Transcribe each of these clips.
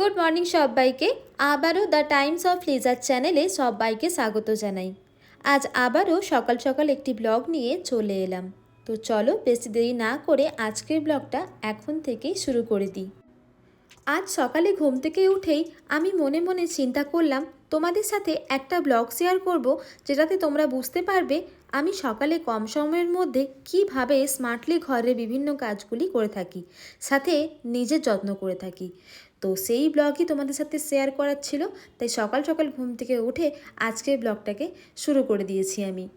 Good morning সবাইকে। আবারও the Times of লিজার চ্যানেলে সবাইকে স্বাগত জানাই। আজ আবারও সকাল সকাল একটি ব্লগ নিয়ে চলে এলাম। তো চলো বেশি দেরি না করে আজকের ব্লগটা এখন থেকেই শুরু করে দিই। আজ সকালে ঘুম থেকে উঠেই আমি মনে মনে চিন্তা করলাম, তোমাদের সাথে একটা ব্লগ শেয়ার করব যেটাতে তোমরা বুঝতে পারবে আমি সকালে কম সময়ের মধ্যে কীভাবে স্মার্টলি ঘরের বিভিন্ন কাজগুলি করে থাকি, সাথে নিজের যত্ন করে থাকি। তো সেই ব্লগই তোমাদের সাথে শেয়ার করার ছিল। তাই সকাল সকাল ঘুম থেকে উঠে আজকের ব্লগটাকে শুরু করে দিয়েছি আমি।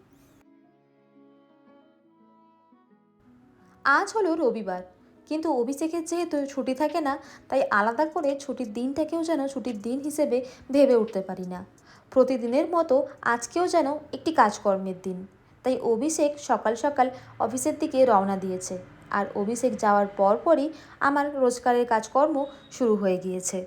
আজ হলো রবিবার। কিন্তু অভিষেকের যেহেতু ছুটি থাকে না, তাই আলাদা করে ছুটির দিনটাকেও যেন ছুটির দিন হিসেবে ভেবে উঠতে পারি না। প্রতিদিনের মতো আজকেও যেন একটি কাজকর্মের দিন। তাই অভিষেক সকাল সকাল অফিসের দিকে রওনা দিয়েছে। আর অভিষেক যাওয়ার পরপরই আমার রোজগারের কাজকর্ম শুরু হয়ে গিয়েছে।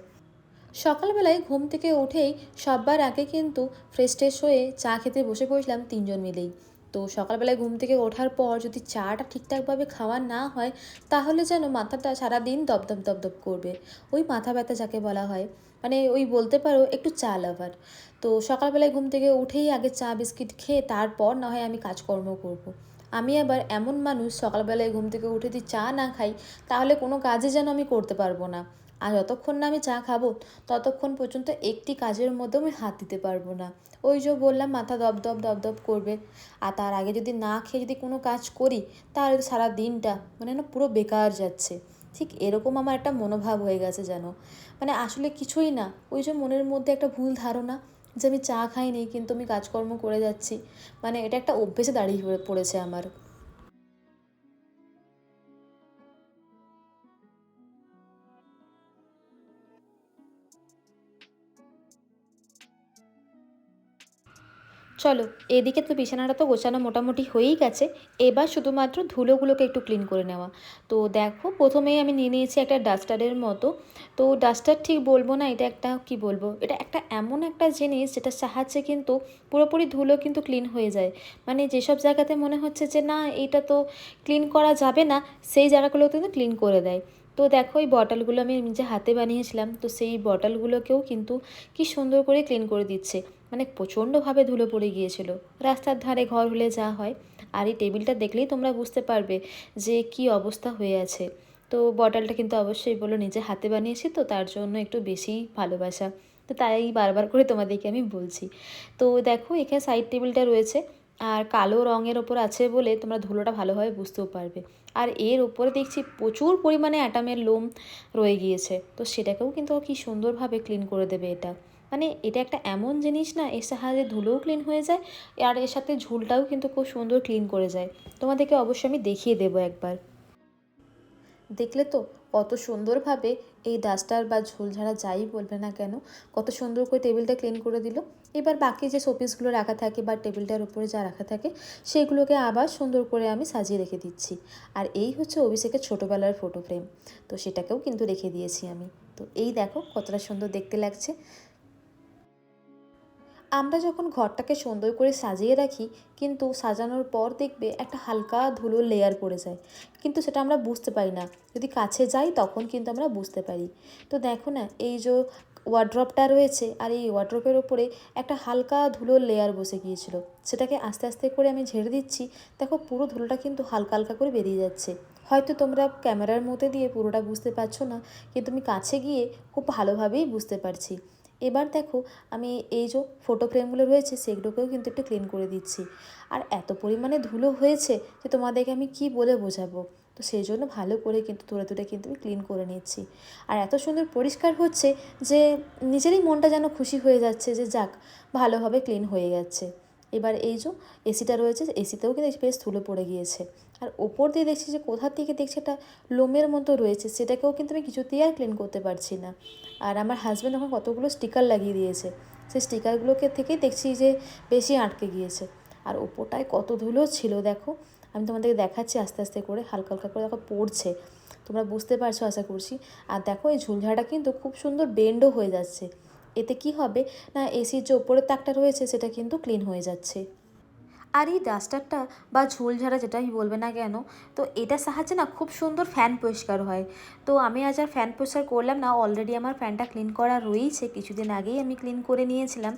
সকালবেলায় ঘুম থেকে উঠেই সববার আগে কিন্তু ফ্রেশ ট্রেশ হয়ে চা খেতে বসে পড়লাম তিনজন মিলেই। তো সকালবেলায় ঘুম থেকে ওঠার পর যদি চাটা ঠিকঠাকভাবে খাওয়া না হয়, তাহলে যেন মাথাটা সারাদিন দপদপ দপদপ করবে। ওই মাথা ব্যথা যাকে বলা হয়। মানে ওই বলতে পারো একটু চা লাভার। তো সকালবেলায় ঘুম থেকে উঠেই আগে চা, বিস্কিট খেয়ে তারপর না হয় আমি কাজকর্ম করব। আমি আবার এমন মানুষ সকালবেলায় ঘুম থেকে উঠে যদি চা না খাই, তাহলে কোনো কাজে যেন আমি করতে পারব না। আর যতক্ষণ না আমি চা খাব, ততক্ষণ পর্যন্ত একটি কাজের মধ্যেও আমি হাত দিতে পারব না। ওই যে বললাম, মাথা দপদপ দপদপ করবে। আর তার আগে যদি না খেয়ে যদি কোনো কাজ করি, তাহলে সারা দিনটা মানে না পুরো বেকার যাচ্ছে। ঠিক এরকম আমার একটা মনোভাব হয়ে গেছে যেন। মানে আসলে কিছুই না, ওই যে মনের মধ্যে একটা ভুল ধারণা যে আমি চা খাইনি, কিন্তু আমি কাজকর্ম করে যাচ্ছি। মানে এটা একটা অভ্যেসে দাঁড়িয়ে পড়েছে আমার। চলো, এদিকে তো বিছানাটা তো গোছানো মোটামুটি হয়েই গেছে। এবার শুধুমাত্র ধুলোগুলোকে একটু ক্লিন করে নেওয়া। তো দেখো, প্রথমেই আমি নিয়ে নিয়েছি একটা ডাস্টারের মতো। তো ডাস্টার ঠিক বলব না, এটা একটা কি বলব? এটা একটা এমন একটা জিনিস যেটার সাহায্যে কিন্তু পুরোপুরি ধুলো কিন্তু ক্লিন হয়ে যায়। মানে যেসব জায়গাতে মনে হচ্ছে যে, না, এটা তো ক্লিন করা যাবে না, সেই জায়গাগুলো কিন্তু ক্লিন করে দেয়। তো দেখো, এই বটলগুলো আমি নিজে হাতে বানিয়েছিলাম, তো সেই বটলগুলোকেও কিন্তু কি সুন্দর করে ক্লিন করে দিচ্ছে। মানে প্রচণ্ডভাবে ধুলো পড়ে গিয়েছিল। রাস্তার ধারে ঘর হলে যা হয়। আর এই টেবিলটা দেখলেই তোমরা বুঝতে পারবে যে কি অবস্থা হয়ে আছে। তো বটলটা কিন্তু অবশ্যই বলো, নিজে হাতে বানিয়েছি তো, তার জন্য একটু বেশিই ভালোবাসা। তো তাই বারবার করে তোমাদেরকে আমি বলছি। তো দেখো, এখানে সাইড টেবিলটা রয়েছে। আর কালো রঙের ওপর আছে বলে তোমরা ধুলোটা ভালোভাবে বুঝতেও পারবে। আর এর ওপরে দেখছি প্রচুর পরিমাণে অ্যাটামের লোম রয়ে গিয়েছে। তো সেটাকেও কিন্তু কি সুন্দরভাবে ক্লিন করে দেবে এটা। মানে এটা একটা এমন জিনিস না, এর সাহায্যে ধুলোও ক্লিন হয়ে যায় আর এর সাথে ঝুলটাও কিন্তু খুব সুন্দর ক্লিন করে যায়। তোমাদেরকে অবশ্যই আমি দেখিয়ে দেবো একবার। দেখলে তো কত সুন্দরভাবে এই ডাস্টার বা ঝোলঝাড়া যাই বলবে না কেন, কত সুন্দর করে টেবিলটা ক্লিন করে দিল। এবার বাকি যে শোপিসগুলো রাখা থাকে বা টেবিলটার উপরে যা রাখা থাকে, সেগুলোকে আবার সুন্দর করে আমি সাজিয়ে রেখে দিচ্ছি। আর এই হচ্ছে অভিষেকের ছোটোবেলার ফটো ফ্রেম তো সেটাকেও কিন্তু রেখে দিয়েছি আমি। তো এই দেখো কতটা সুন্দর দেখতে লাগছে। আমরা যখন ঘরটাকে সুন্দর করে সাজিয়ে রাখি, কিন্তু সাজানোর পর দেখবে একটা হালকা ধুলোর লেয়ার পড়ে যায়। কিন্তু সেটা আমরা বুঝতে পারি না। যদি কাছে যাই, তখন কিন্তু আমরা বুঝতে পারি। তো দেখো না, এই যে ওয়ার্ড্রপটা রয়েছে আর এই ওয়ার্ড্রপের ওপরে একটা হালকা ধুলোর লেয়ার বসে গিয়েছিল। সেটাকে আস্তে আস্তে করে আমি ঝেড়ে দিচ্ছি। দেখো, পুরো ধুলোটা কিন্তু হালকা হালকা করে বেরিয়ে যাচ্ছে। হয়তো তোমরা ক্যামেরার মধ্যে দিয়ে পুরোটা বুঝতে পারছ না, কিন্তু আমি কাছে গিয়ে খুব ভালোভাবেই বুঝতে পারছি। এবার দেখো, আমি এই যে ফটো ফ্রেমগুলো রয়েছে, সেগুলোকেও কিন্তু একটু ক্লিন করে দিচ্ছি। আর এত পরিমাণে ধুলো হয়েছে যে তোমাদেরকে আমি কি বলে বোঝাবো? তো সেই জন্য ভালো করে কিন্তু তুলে তুলে কিন্তু আমি ক্লিন করে নিচ্ছি। আর এত সুন্দর পরিষ্কার হচ্ছে যে নিজেরই মনটা যেন খুশি হয়ে যাচ্ছে যে যাক, ভালোভাবে ক্লিন হয়ে যাচ্ছে এবার এই যে এসিটা রয়েছে এসিতেও কিন্তু বেশ ধুলো পড়ে গিয়েছে। আর ওপর দিয়ে দেখছি যে কোথার থেকে দেখছি একটা লোমের মতো রয়েছে, সেটাকেও কিন্তু আমি কিছুতেই আর ক্লিন করতে পারছি না। আর আমার হাজব্যান্ড এখন কতগুলো স্টিকার লাগিয়ে দিয়েছে, সেই স্টিকারগুলোকে থেকেই দেখছি যে বেশি আটকে গিয়েছে। আর ওপরটায় কত ধুলো ছিল দেখো, আমি তোমাদেরকে দেখাচ্ছি আস্তে আস্তে করে, হালকা হালকা করে দেখো পড়ছে, তোমরা বুঝতে পারছ আশা করছি। আর দেখো এই ঝুলঝাড়া কিন্তু খুব সুন্দর বেন্ডও হয়ে যাচ্ছে, এতে কি হবে? না এসির যে ওপরের তাকটা রয়েছে, সেটা কিন্তু ক্লিন হয়ে যাচ্ছে। আর এই ডাস্টারটা বা ঝোল ঝাড়া যেটাই বলবে না কেন, তো এটার সাহায্যে না খুব সুন্দর ফ্যান পরিষ্কার হয় তো আমি আজ আর ফ্যান পরিষ্কার করলাম না অলরেডি আমার ফ্যানটা ক্লিন করা রয়েছে কিছুদিন আগেই আমি ক্লিন করে নিয়েছিলাম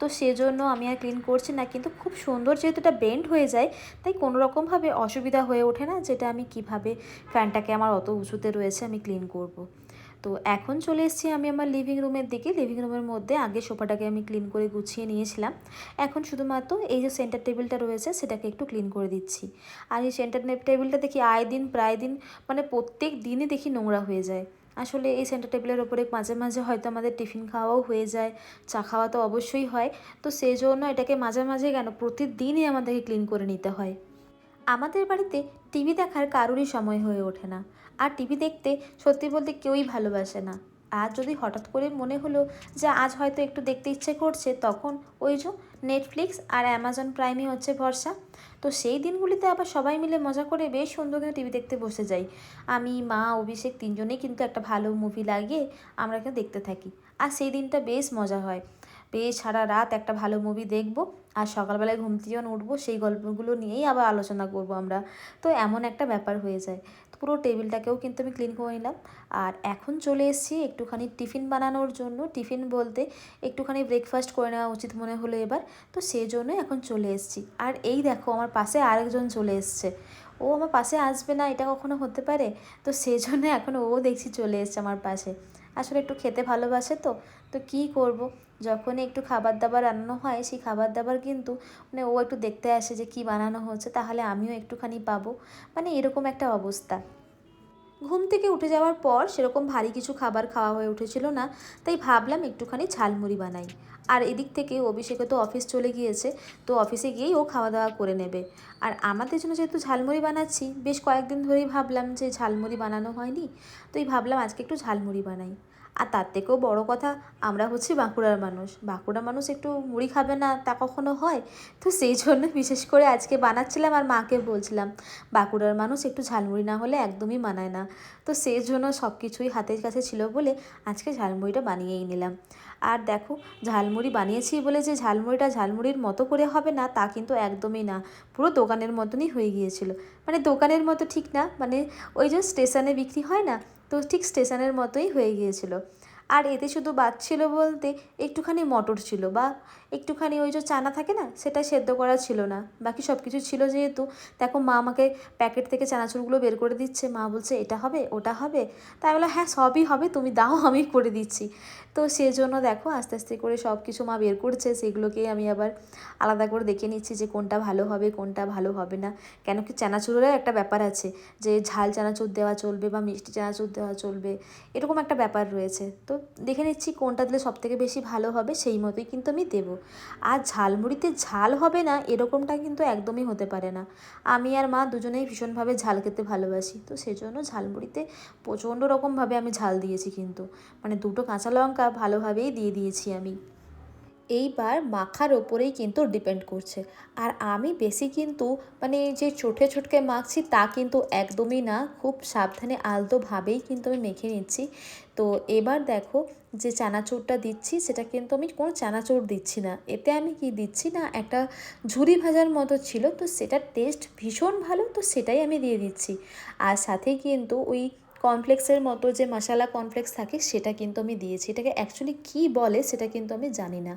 তো সেজন্য আমি আর ক্লিন করছি না, কিন্তু খুব সুন্দর যেহেতু এটা বেন্ড হয়ে যায়, তাই কোনো রকমভাবে অসুবিধা হয়ে ওঠে না, যেটা আমি কীভাবে ফ্যানটাকে আমার অত উঁচুতে রয়েছে আমি ক্লিন করব। তো এখন চলে এসেছি আমি আমার লিভিং রুমের দিকে। লিভিং রুমের মধ্যে আগে সোফাটাকে আমি ক্লিন করে গুছিয়ে নিয়েছিলাম। এখন শুধুমাত্র এই যে সেন্টার টেবিলটা রয়েছে, সেটাকে একটু ক্লিন করে দিচ্ছি। আর এই সেন্টার টেবিলটা দেখি আয় দিন, প্রায় দিন মানে প্রত্যেক দিনই দেখি নোংরা হয়ে যায়। আসলে এই সেন্টার টেবিলের ওপরে মাঝে মাঝে হয়তো আমাদের টিফিন খাওয়াও হয়ে যায়, চা খাওয়া তো অবশ্যই হয়। তো সেই জন্য এটাকে মাঝে মাঝে কেন প্রতিদিনই আমাদেরকে ক্লিন করে নিতে হয়। আমাদের বাড়িতে টিভি দেখার কারোরই সময় হয়ে ওঠে না। আর টিভি দেখতে সত্যি বলতে কেউই ভালোবাসে না। আর যদি হঠাৎ করে মনে হলো যে আজ হয়তো একটু দেখতে ইচ্ছে করছে, তখন ওই যে নেটফ্লিক্স আর অ্যামাজন প্রাইমই হচ্ছে ভরসা। তো সেই দিনগুলিতে আবার সবাই মিলে মজা করে বেশ সুন্দর করে টিভি দেখতে বসে যাই। আমি, মা, অভিষেক তিনজনেই কিন্তু একটা ভালো মুভি লাগিয়ে আমরা কিন্তু দেখতে থাকি। আর সেই দিনটা বেশ মজা হয়। বেশ সারা রাত একটা ভালো মুভি দেখব আর সকালবেলায় ঘুম থেকে উঠবো, সেই গল্পগুলো নিয়েই আবার আলোচনা করব আমরা। তো এমন একটা ব্যাপার হয়ে যায়। পুরো টেবিলটাকেও কিন্তু আমি ক্লিন করে নিলাম। আর এখন চলে এসেছি একটুখানি টিফিন বানানোর জন্য। টিফিন বলতে একটুখানি ব্রেকফাস্ট করে নেওয়া উচিত মনে হলো এবার। তো সেই জন্য এখন চলে এসেছি। আর এই দেখো, আমার পাশে আরেকজন চলে এসছে। ও আমার পাশে আসবে না, এটা কখনো হতে পারে? তো সেই জন্য এখন ও দেখছি চলে এসছে আমার পাশে। আসলে একটু খেতে ভালোবাসে তো তো কী করব? যখনই একটু খাবার দাবার রান্নানো হয়, সেই খাবার দাবার কিন্তু মানে ও একটু দেখতে আসে যে কি বানানো হচ্ছে তাহলে আমিও একটুখানি পাবো। মানে এরকম একটা অবস্থা। ঘুম থেকে উঠে যাওয়ার পর সেরকম ভারী কিছু খাবার খাওয়া হয়ে উঠেছিল না, তাই ভাবলাম একটুখানি ঝালমুড়ি বানাই। আর এদিক থেকে অভিষেকে তো অফিস চলে গিয়েছে, তো অফিসে গিয়েই ও খাওয়া দাওয়া করে নেবে। আর আমাদের জন্য যেহেতু ঝালমুড়ি বানাচ্ছি, বেশ কয়েকদিন ধরেই ভাবলাম যে ঝালমুড়ি বানানো হয়নি, তো এই ভাবলাম আজকে একটু ঝালমুড়ি বানাই। আর তার থেকেও বড় কথা, আমরা হচ্ছি বাঁকুড়ার মানুষ। বাঁকুড়ার মানুষ একটু মুড়ি খাবে না তা কখনো হয়? তো সেই জন্য বিশেষ করে আজকে বানাচ্ছিলাম আর মাকে বলছিলাম, বাঁকুড়ার মানুষ একটু ঝালমুড়ি না হলে একদমই মানায় না। তো সেই জন্য সব কিছুই হাতের কাছে ছিল বলে আজকে ঝালমুড়িটা বানিয়েই নিলাম। আর দেখো, ঝালমুড়ি বানিয়েছি বলে যে ঝালমুড়িটা ঝালমুড়ির মতো করে হবে না তা কিন্তু একদমই না। পুরো দোকানের মতনই হয়ে গিয়েছিল। মানে দোকানের মতো ঠিক না মানে ওই যে স্টেশনে বিক্রি হয় না তো ঠিক স্টেশনের মতোই হয়ে গিয়েছিল। আর এতে শুধু বাদ ছিল বলতে একটুখানি মটর ছিল বা একটুখানি ওই যে চানা থাকে না, সেটা সেদ্ধ করা ছিল না। বাকি সব কিছু ছিল যেহেতু, দেখো মা আমাকে প্যাকেট থেকে চানাচুরগুলো বের করে দিচ্ছে। মা বলছে, এটা হবে, ওটা হবে? তাই বলে হ্যাঁ সবই হবে, তুমি দাও, আমি করে দিচ্ছি। তো সেজন্য দেখো, আস্তে আস্তে করে সব কিছু মা বের করছে। সেগুলোকেই আমি আবার আলাদা করে দেখে নিচ্ছি যে কোনটা ভালো হবে, কোনটা ভালো হবে না। কেন কি চানাচুরেরও একটা ব্যাপার আছে যে ঝাল চানাচুর দেওয়া চলবে বা মিষ্টি চানাচুর দেওয়া চলবে, এরকম একটা ব্যাপার রয়েছে। তো দেখে নিচ্ছি কোনটা দিলে সবথেকে বেশি ভালো হবে, সেই মতোই কিন্তু আমি দেবো। আর ঝালমুড়িতে ঝাল হবে না, এরকমটা কিন্তু একদমই হতে পারে না। আমি আর মা দুজনেই ভীষণভাবে ঝাল খেতে ভালোবাসি, তো সেজন্য ঝালমুড়িতে প্রচণ্ড রকমভাবে আমি ঝাল দিয়েছি কিন্তু। মানে দুটো কাঁচা লঙ্কা ভালোভাবেই দিয়ে দিয়েছি আমি। এইবার মাখার ওপরেই কিন্তু ডিপেন্ড করছে। আর আমি বেশি কিন্তু মানে যে চোটে চটকে মাখছি তা কিন্তু একদমই না, খুব সাবধানে আলতোভাবেই কিন্তু আমি মেখে নিচ্ছি। তো এবার দেখো যে চানাচুরটা দিচ্ছি, সেটা কিন্তু আমি কোনো চানাচুর দিচ্ছি না। এতে আমি কি দিচ্ছি না, একটা ঝুরি ভাজার মতো ছিল, তো সেটার টেস্ট ভীষণ ভালো, তো সেটাই আমি দিয়ে দিচ্ছি। আর সাথে কিন্তু ওই কর্নফ্লেক্সের মতো যে মশালা কর্নফ্লেক্স থাকে সেটা কিন্তু আমি দিয়েছি। এটাকে অ্যাকচুয়ালি কী বলে সেটা কিন্তু আমি জানি না।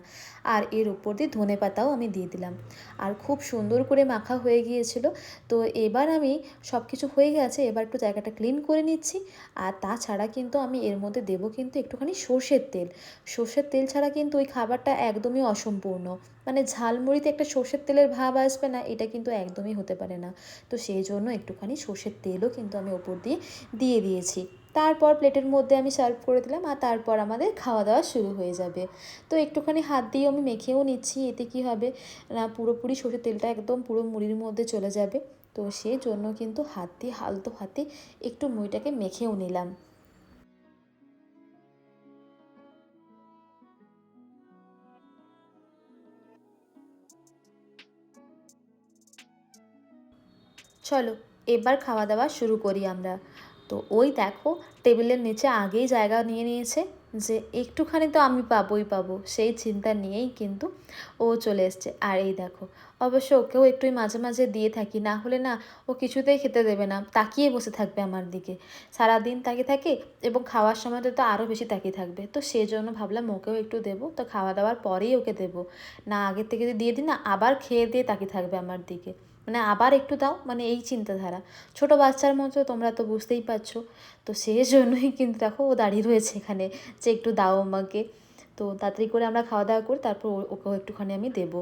আর এর উপর দিয়ে ধনে পাতাও আমি দিয়ে দিলাম। আর খুব সুন্দর করে মাখা হয়ে গিয়েছিল। তো এবার আমি সব কিছু হয়ে গেছে, এবার একটু জায়গাটা ক্লিন করে নিচ্ছি। আর তাছাড়া কিন্তু আমি এর মধ্যে দেবো কিন্তু একটুখানি সর্ষের তেল। সর্ষের তেল ছাড়া কিন্তু ওই খাবারটা একদমই অসম্পূর্ণ। মানে ঝালমুড়িতে একটা সর্ষের তেলের ভাব আসবে না, এটা কিন্তু একদমই হতে পারে না। তো সেই জন্য একটুখানি সর্ষের তেলও কিন্তু আমি ওপর দিয়ে দিয়ে দিয়েছি। তারপর প্লেটের মধ্যে আমি সার্ভ করে দিলাম আর তারপর আমাদের খাওয়া দাওয়া শুরু হয়ে যাবে। তো একটুখানি হাত দিয়ে আমি মেখেও নিচ্ছি, এতে কি হবে? না, পুরোপুরি সর্ষের তেলটা একদম পুরো মুড়ির মধ্যে চলে যাবে। তো সেই জন্য কিন্তু হাত দিয়ে, হালতো হাতে একটু মুড়িটাকে মেখেও নিলাম। চলো, এবার খাওয়া দাওয়া শুরু করি আমরা। তো ওই দেখো, টেবিলের নিচে আগেই জায়গা নিয়ে নিয়েছে যে একটুখানি তো আমি পাবোই পাবো, সেই চিন্তা নিয়েই কিন্তু ও চলে এসছে। আর এই দেখো, অবশ্য ওকেও একটু মাঝে মাঝে দিয়ে থাকি, না হলে না ও কিছুতেই খেতে দেবে না, তাকিয়ে বসে থাকবে আমার দিকে। সারাদিন তাকিয়ে থাকে এবং খাওয়ার সময়তে তো আরও বেশি তাকিয়ে থাকবে। তো সেই জন্য ভাবলাম ওকেও একটু দেবো, তো খাওয়া দাওয়ার পরেই ওকে দেবো। না, আগের থেকে যদি দিয়ে দিই না, আবার খেয়ে দিয়ে তাকিয়ে থাকবে আমার দিকে। মানে আবার একটু দাও মানে এই চিন্তাধারা। ছোট বাচ্চার মতো তোমরা তো বুঝতেই পারছ। তো সেই জন্যই কিন্তু দেখো ও দাঁড়িয়ে রয়েছে এখানে যে একটু দাও আমাকে। তো তাড়াতাড়ি করে আমরা খাওয়া দাওয়া করি, তারপর ওকেও একটুখানি আমি দেবো।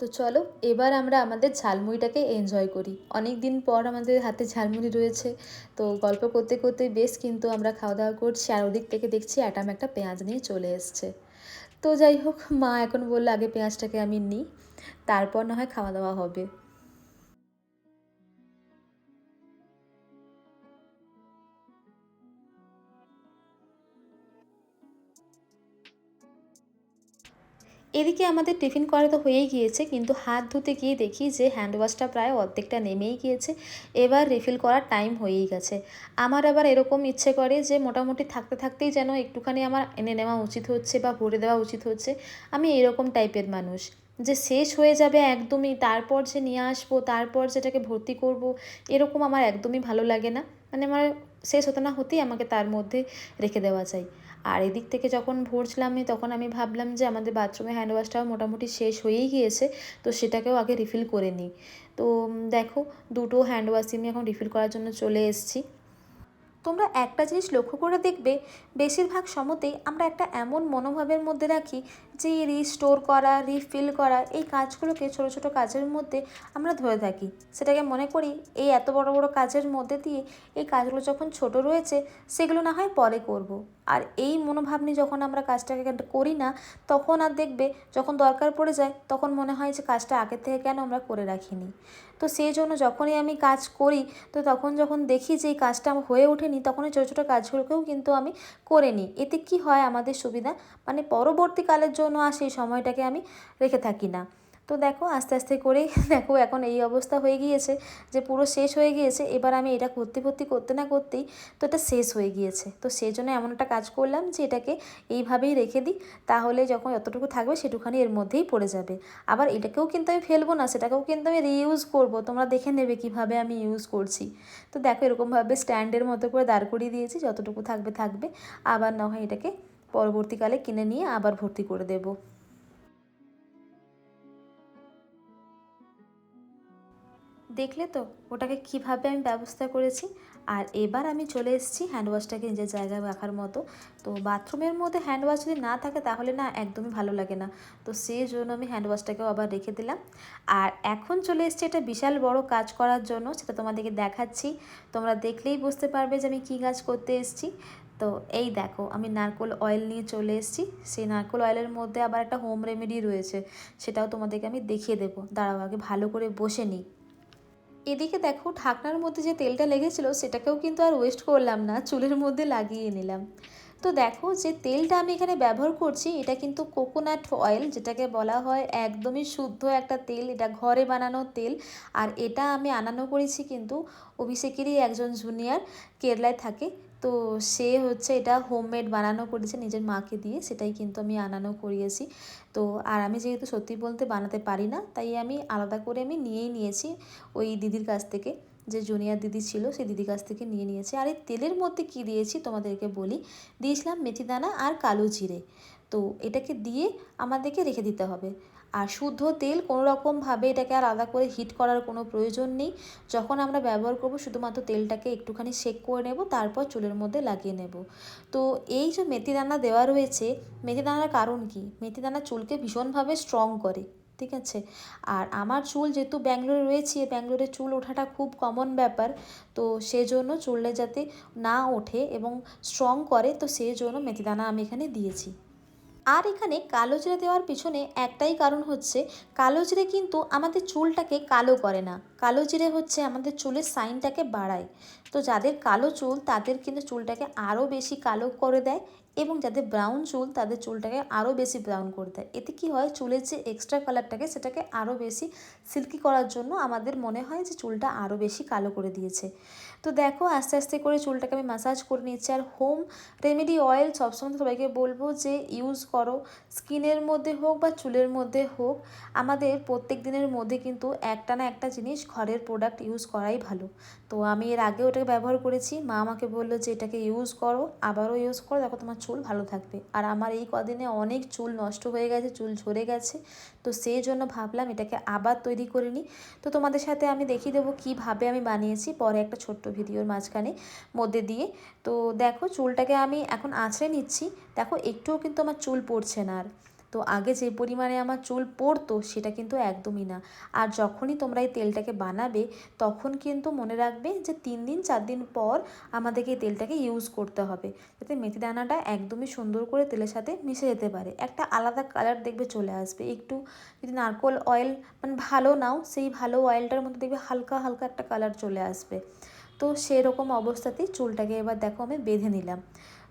তো চলো, এবার আমরা আমাদের ঝালমুড়িটাকে এনজয় করি। অনেক দিন পর আমাদের হাতে ঝালমুড়ি রয়েছে। তো গল্প করতে করতে বেশ কিন্তু আমরা খাওয়া দাওয়া করছি, আর ওদিক থেকে দেখছি অ্যাটাম একটা পেঁয়াজ নিয়ে চলে এসছে। তো যাই হোক, মা এখন বলল, আগে পেঁয়াজটাকে আমি নিই। তারপর না হয় খাওয়া দাওয়া হবে। এদিকে আমাদের টিফিন করা তো হয়েই গিয়েছে, কিন্তু হাত ধুতে গিয়ে দেখি যে হ্যান্ড ওয়াশটা প্রায় অর্ধেকটা নেমেই গিয়েছে। এবার রিফিল করার টাইম হয়েই গেছে। আমার আবার এরকম ইচ্ছে করে যে মোটামুটি থাকতে থাকতেই যেন একটুখানি আমার এনে নেওয়া উচিত হচ্ছে বা ভরে দেওয়া উচিত হচ্ছে। আমি এরকম টাইপের মানুষ। যে শেষ হয়ে যাবে একদমই, তারপর যে নিয়ে আসব, তারপর যেটাকে ভর্তি করব, এরকম আমার একদমই ভালো লাগে না। মানে আমার শেষ হতে না হতেই আমাকে তার মধ্যে রেখে দেওয়া চাই আর এদিক থেকে যখন ভরছিলাম তখন আমি ভাবলাম যে আমাদের বাথরুমে হ্যান্ড ওয়াশটাও মোটামুটি শেষ হয়েই গিয়েছে, তো সেটাকেও আগে রিফিল করে নিই। তো দেখো, দুটো হ্যান্ড ওয়াশই আমি এখন রিফিল করার জন্য চলে এসেছি। তোমরা একটা জিনিস লক্ষ্য করে দেখবে, বেশিরভাগ সময়তেই আমরা একটা এমন মনোভাবের মধ্যে রাখি যে রিস্টোর করা রিফিল করা, এই কাজগুলোকে ছোট ছোট কাজের মধ্যে আমরা ধরে থাকি। সেটাকে মনে করি এই এত বড় বড় কাজের মধ্যে দিয়ে এই কাজগুলো যখন ছোট রয়েছে, সেগুলো না হয় পরে করব। আর এই মনোভাব নিয়ে যখন আমরা কাজটাকে করি না, তখন আর দেখবে যখন দরকার পড়ে যায়, তখন মনে হয় যে কাজটা আগের থেকে কেন আমরা করে রাখিনি। তো সেই জন্য যখনই আমি কাজ করি, তো তখন যখন দেখি যে এই কাজটা আমার হয়ে ওঠেনি তখন ছোটো ছোটো কাজগুলোকেও কিন্তু আমি করে নিই। এতে কি হয় আমাদের সুবিধা? মানে পরবর্তীকালের জন্য আর সেই সময়টাকে আমি রেখে থাকি না। তো দেখো, আস্তে আস্তে করেই দেখো এখন এই অবস্থা হয়ে গিয়েছে যে পুরো শেষ হয়ে গিয়েছে। এবার আমি এটা করতে ভর্তি করতে না করতেই তো এটা শেষ হয়ে গিয়েছে। তো সেই জন্য এমন একটা কাজ করলাম যে এটাকে এইভাবেই রেখে দিই। তাহলে যখন যতটুকু থাকবে সেটুখানি এর মধ্যেই পড়ে যাবে। আবার এটাকেও কিন্তু আমি ফেলব না, সেটাকেও কিন্তু আমি রিইউজ করব। তোমরা দেখে নেবে কীভাবে আমি ইউজ করছি। তো দেখো এরকমভাবে স্ট্যান্ডের মতো করে দাঁড় করিয়ে দিয়েছি, যতটুকু থাকবে থাকবে। আবার না হয় এটাকে পরবর্তীকালে কিনে নিয়ে আবার ভর্তি করে দেবো। দেখলে তো, ওটাকে কীভাবে আমি ব্যবস্থা করেছি? আর এবার আমি চলে এসেছি হ্যান্ড ওয়াশটাকে নিজের জায়গায় রাখার মতো। তো বাথরুমের মধ্যে হ্যান্ড ওয়াশ যদি না থাকে তাহলে না একদমই ভালো লাগে না। তো সেই জন্য আমি হ্যান্ড ওয়াশটাকেও আবার রেখে দিলাম। আর এখন চলে এসেছি একটা বিশাল বড় কাজ করার জন্য, সেটা তোমাদেরকে দেখাচ্ছি। তোমরা দেখলেই বুঝতে পারবে যে আমি কী কাজ করতে এসেছি। তো এই দেখো, আমি নারকোল অয়েল নিয়ে চলে এসেছি। সেই নারকোল অয়েলের মধ্যে আবার একটা হোম রেমেডি রয়েছে, সেটাও তোমাদেরকে আমি দেখিয়ে দেবো। দাঁড়াও, আগে ভালো করে বসে নিই। এদিকে দেখো, ঢাকনার মধ্যে যে তেলটা লেগেছিলো, সেটাকেও কিন্তু আর ওয়েস্ট করলাম না, চুলের মধ্যে লাগিয়ে নিলাম। তো দেখো, যে তেলটা আমি এখানে ব্যবহার করছি, এটা কিন্তু কোকোনাট অয়েল যেটাকে বলা হয় একদমই শুদ্ধ একটা তেল, এটা ঘরে বানানো তেল। আর এটা আমি আনানো করেছি কিন্তু অভিষেকেরই একজন জুনিয়র কেরলায় থাকে। তো সে হচ্ছে এটা হোমমেড বানানো করেছে নিজের মাকে দিয়ে, সেটাই কিন্তু আমি আনানো করিয়েছি। তো আর আমি যেহেতু সত্যি বলতে বানাতে পারি না, তাই আমি আলাদা করে আমি নিয়েই নিয়েছি ওই দিদির কাছ থেকে। যে জুনিয়র দিদি ছিল, সেই দিদির কাছ থেকে নিয়ে নিয়েছি। আর এই তেলের মধ্যে কী দিয়েছি তোমাদেরকে বলি? দিয়েছিলাম মেথিদানা আর কালো জিরে। তো এটাকে দিয়ে আমাদেরকে রেখে দিতে হবে। আর শুদ্ধ তেল কোনো রকমভাবে এটাকে আর আলাদা করে হিট করার কোনো প্রয়োজন নেই। যখন আমরা ব্যবহার করব, শুধুমাত্র তেলটাকে একটুখানি সেক করে নেব, তারপর চুলের মধ্যে লাগিয়ে নেব। তো এই যে মেথি দানা দেওয়া রয়েছে মেথি দানার কারণ কি? মেথি দানা চুলকে ভীষণভাবে স্ট্রং করে, ঠিক আছে? আর আমার চুল যেহেতু ব্যাঙ্গালোরে রয়েছে ব্যাঙ্গালোরে চুল ওঠাটা খুব কমন ব্যাপার। তো সেজন্য চুলে যাতে না ওঠে এবং স্ট্রং করে, তো সেই জন্য মেথিদানা আমি এখানে দিয়েছি। আর এখানে কালো জিরে দেওয়ার পিছনে একটাই কারণ হচ্ছে, কালো জিরে কিন্তু আমাদের চুলটাকে কালো করে না। কালো জিরে হচ্ছে আমাদের চুলের সাইনটাকে বাড়ায়। তো যাদের কালো চুল, তাদের কিন্তু চুলটাকে আরও বেশি কালো করে দেয় এবং যাদের ব্রাউন চুল, তাদের চুলটাকে আরও বেশি ব্রাউন করে দেয়। এতে কি হয়? চুলের যে এক্সট্রা কালারটাকে সেটাকে আরও বেশি সিল্কি করার জন্য আমাদের মনে হয় যে চুলটা আরও বেশি কালো করে দিয়েছে। তো দেখো, আস্তে আস্তে করে চুলটাকে আমি মাসাজ করে নিচ্ছি আর হোম রেমেডি অয়েল সবসময় সবাইকে বলব যে ইউজ করো। স্কিনের মধ্যে হোক বা চুলের মধ্যে হোক, আমাদের প্রত্যেক দিনের মধ্যে কিন্তু একটা না একটা জিনিস ঘরের প্রোডাক্ট ইউজ করাই ভালো। তো আমি এর আগেও ওটাকে ব্যবহার করেছি। মা আমাকে বলল যে, এটাকে ইউজ করো, আবারও ইউজ করো, দেখো তোমার চুল ভালো থাকবে। আর আমার এই কদিনে অনেক চুল নষ্ট হয়ে গেছে, চুল ঝরে গেছে। তো সেই জন্য ভাবলাম এটাকে আবার তৈরি করে নিই। তো তোমাদের সাথে আমি দেখিয়ে দেবো কীভাবে আমি বানিয়েছি পরে একটা ছোট্ট ভিডিওর মাঝখানে মধ্যে দিয়ে। তো দেখো চুলটাকে আমি এখন আঁচড়ে নিচ্ছি। দেখো একটুও কিন্তু আমার চুল পড়ছে না আর। তো আগে যে পরিমাণে আমার চুল পড়তো সেটা কিন্তু একদমই না। আর যখনই তোমরা এই তেলটাকে বানাবে, তখন কিন্তু মনে রাখবে যে তিন দিন, চার দিন পর আমাদেরকে এই তেলটাকে ইউজ করতে হবে। যাতে মেথি দানাটা একদমই সুন্দর করে তেলের সাথে মিশে যেতে পারে। একটা আলাদা কালার দেখবে চলে আসবে। একটু যদি নারকোল অয়েল মানে ভালো নাও, সেই ভালো অয়েলটার মধ্যে দেখবে হালকা হালকা একটা কালার চলে আসবে। তো সেরকম অবস্থাতেই চুলটাকে এবার দেখো আমি বেঁধে নিলাম।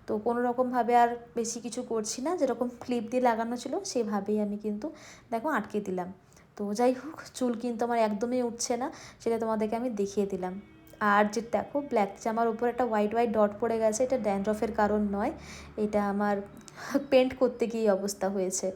তো কোনো রকমভাবে আর বেশি কিছু করছি না। যেরকম ক্লিপ দিয়ে লাগানো ছিল, সেভাবেই আমি কিন্তু দেখো আটকে দিলাম। তো যাই হোক, চুল কিন্তু আমার একদমই উঠছে না, সেটা তোমাদেরকে আমি দেখিয়ে দিলাম। আর যে দেখো ব্ল্যাক জামার উপর একটা হোয়াইট হোয়াইট ডট পড়ে গেছে, এটা ড্যান্ড্রফের কারণ নয়। এটা আমার পেন্ট করতে গিয়ে অবস্থা হয়েছে।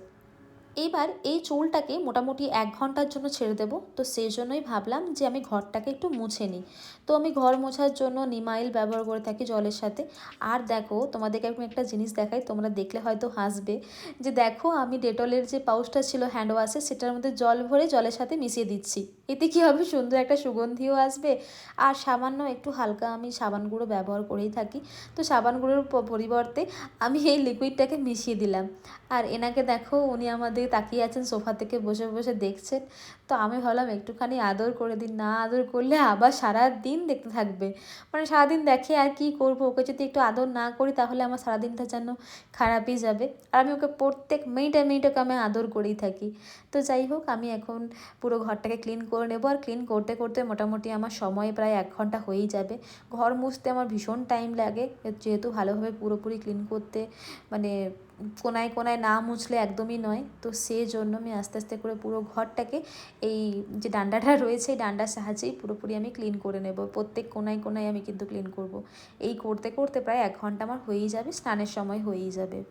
এইবার এই চুলটাকে মোটামুটি এক ঘণ্টার জন্য ছেড়ে দেবো। তো সেই জন্যই ভাবলাম যে আমি ঘরটাকে একটু মুছে নিই। তো আমি ঘর মোছার জন্য নিমাইল ব্যবহার করে থাকি জলের সাথে। আর দেখো, তোমাদেরকে আমি একটা জিনিস দেখাই, তোমরা দেখলে হয়তো হাসবে। যে দেখো, আমি ডেটলের যে পাউচটা ছিল, হ্যান্ড ওয়াশে, সেটার মধ্যে জল ভরে জলের সাথে মিশিয়ে দিচ্ছি। এতে কী হবে? সুন্দর একটা সুগন্ধিও আসবে। আর সামান্য একটু হালকা আমি সাবান গুঁড়ো ব্যবহার করেই থাকি। তো সাবান গুঁড়োর পরিবর্তে আমি এই লিকুইডটাকে মিশিয়ে দিলাম। আর এনাকে দেখো, উনি আমাদের তাকিয়ে আছেন, সোফা থেকে বসে বসে দেখছেন। তো আমি ভাবলাম, একটুখানি আদর করে দিন। না আদর করলে আবার সারা দিন দেখতে থাকবে। মানে সারাদিন দেখে আর কি করব? ওকে যদি একটু আদর না করি, তাহলে আমার সারাদিনটা যেন খারাপই যাবে। আর আমি ওকে প্রত্যেক মিনিটে মিনিটে আমি আদর করেই থাকি। তো যাই হোক, আমি এখন পুরো ঘরটাকে ক্লিন করে নেব। আর ক্লিন করতে করতে মোটামুটি আমার সময় প্রায় এক ঘণ্টা হয়েই যাবে। ঘর মুছতে আমার ভীষণ টাইম লাগে। যেহেতু ভালোভাবে পুরোপুরি ক্লিন করতে মানে কোনায় কোনায় না মুছলে একদমই নয়। তো সেই জন্য আমি আস্তে আস্তে করে পুরো ঘরটাকে এই যে ডান্ডাটা রয়েছে, এই ডান্ডার সাহায্যেই পুরোপুরি আমি ক্লিন করে নেব। প্রত্যেক কোনায় কোনায় আমি কিন্তু ক্লিন করব। এই করতে করতে প্রায় এক ঘণ্টা আমার হয়েই যাবে, স্নানের সময় হয়েই যাবে।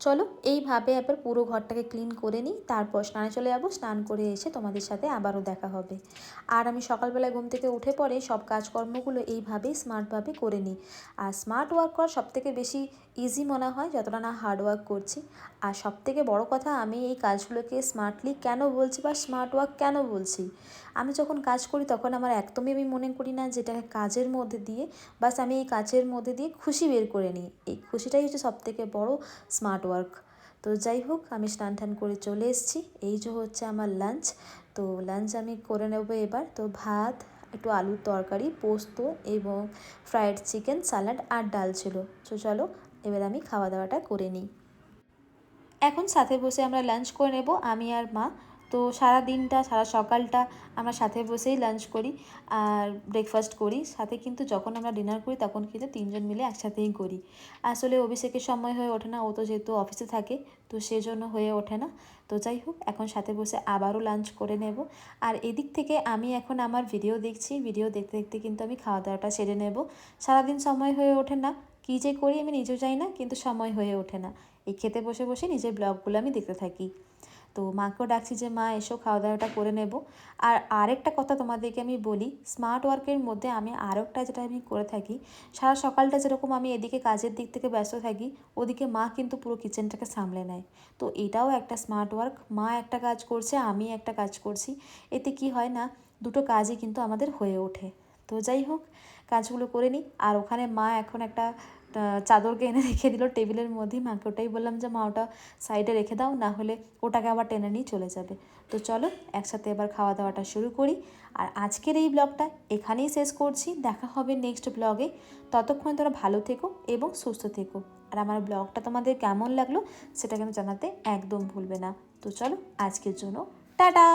চলো, এইভাবে এবার পুরো ঘরটাকে ক্লিন করে নিই। তারপর স্নানে চলে যাব, স্নান করে এসে তোমাদের সাথে আবারও দেখা হবে। আর আমি সকালবেলায় ঘুম থেকে উঠে পরে সব কাজকর্মগুলো এইভাবেই স্মার্টভাবে করে নিই। আর স্মার্ট ওয়ার্ক করা সবথেকে বেশি ইজি মনে হয় যতটা না হার্ড ওয়ার্ক করছি। আর সবথেকে বড় কথা, আমি এই কাজগুলোকে স্মার্টলি কেন বলছি বা স্মার্ট ওয়ার্ক কেন বলছি? আমি যখন কাজ করি তখন আমার একদমই আমি মনে করি না যেটাকে কাজের মধ্যে দিয়ে, বাস আমি এই কাজের মধ্যে দিয়ে খুশি বের করে নিই। এই খুশিটাই হচ্ছে সবথেকে বড় স্মার্ট ওয়ার্ক তো যাই হোক, আমি স্নান টান করে চলে এসেছি। এই যে হচ্ছে আমার লাঞ্চ তো লাঞ্চ আমি করে নেব এবার। তো ভাত, একটু আলুর তরকারি, পোস্ত এবং ফ্রায়েড চিকেন স্যালাড আর ডাল ছিল। তো চলো এবার আমি খাওয়া দাওয়াটা করে নিই। এখন সাথে বসে আমরা লাঞ্চ করে নেব, আমি আর মা। তো সারা দিনটা সারা সকালটা আমরা সাথে বসেই লাঞ্চ করি আর ব্রেকফাস্ট করি। সাথে কিন্তু যখন আমরা ডিনার করি, তখন কিন্তু তিনজন মিলে একসাথেই করি। আসলে অভিষেকের সময় হয়ে ওঠে না, ও তো যেহেতু অফিসে থাকে, তো সেজন্য হয়ে ওঠে না। তো যাই হোক, এখন সাথে বসে আবারও লাঞ্চ করে নেব। আর এদিক থেকে আমি এখন আমার ভিডিও দেখছি। ভিডিও দেখতে দেখতে কিন্তু আমি খাওয়া দাওয়াটা সেরে নেব। সারাদিন সময় হয়ে ওঠে না কী যে করি আমি নিজেও যাই না, কিন্তু সময় হয়ে ওঠে না। এই খেতে বসে বসে নিজের ব্লগগুলো আমি দেখতে থাকি। তো মাকেও ডাকছি যে, মা, এসো খাওয়া দাওয়াটা করে নেব। আর আরেকটা কথা তোমাদেরকে আমি বলি স্মার্ট ওয়ার্কের মধ্যে আমি আরেকটা যেটা আমি করে থাকি, সারা সকালটা যেরকম আমি এদিকে কাজের দিক থেকে ব্যস্ত থাকি, ওদিকে মা কিন্তু পুরো কিচেনটাকে সামলে নেয়। তো এটাও একটা স্মার্ট ওয়ার্ক মা একটা কাজ করছে, আমি একটা কাজ করছি। এতে কি হয় না, দুটো কাজই কিন্তু আমাদের হয়ে ওঠে। তো যাই হোক, কাজগুলো করে নিই। আর ওখানে মা এখন একটা চাদরকে এনে রেখে দিল টেবিলের মধ্যেই মাকে ওটাই বললাম যে, মা, ওটা সাইডে রেখে দাও, না হলে ওটাকে আবার টেনে নিয়ে চলে যাবে। তো চলো, একসাথে এবার খাওয়া দাওয়াটা শুরু করি। আর আজকের এই ব্লগটা এখানেই শেষ করছি। দেখা হবে নেক্সট ব্লগে। ততক্ষণ তোরা ভালো থেকো এবং সুস্থ থেকো। আর আমার ব্লগটা তোমাদের কেমন লাগল সেটা কিন্তু জানাতে একদম ভুলবে না। তো চলো, আজকের জন্য টাটা!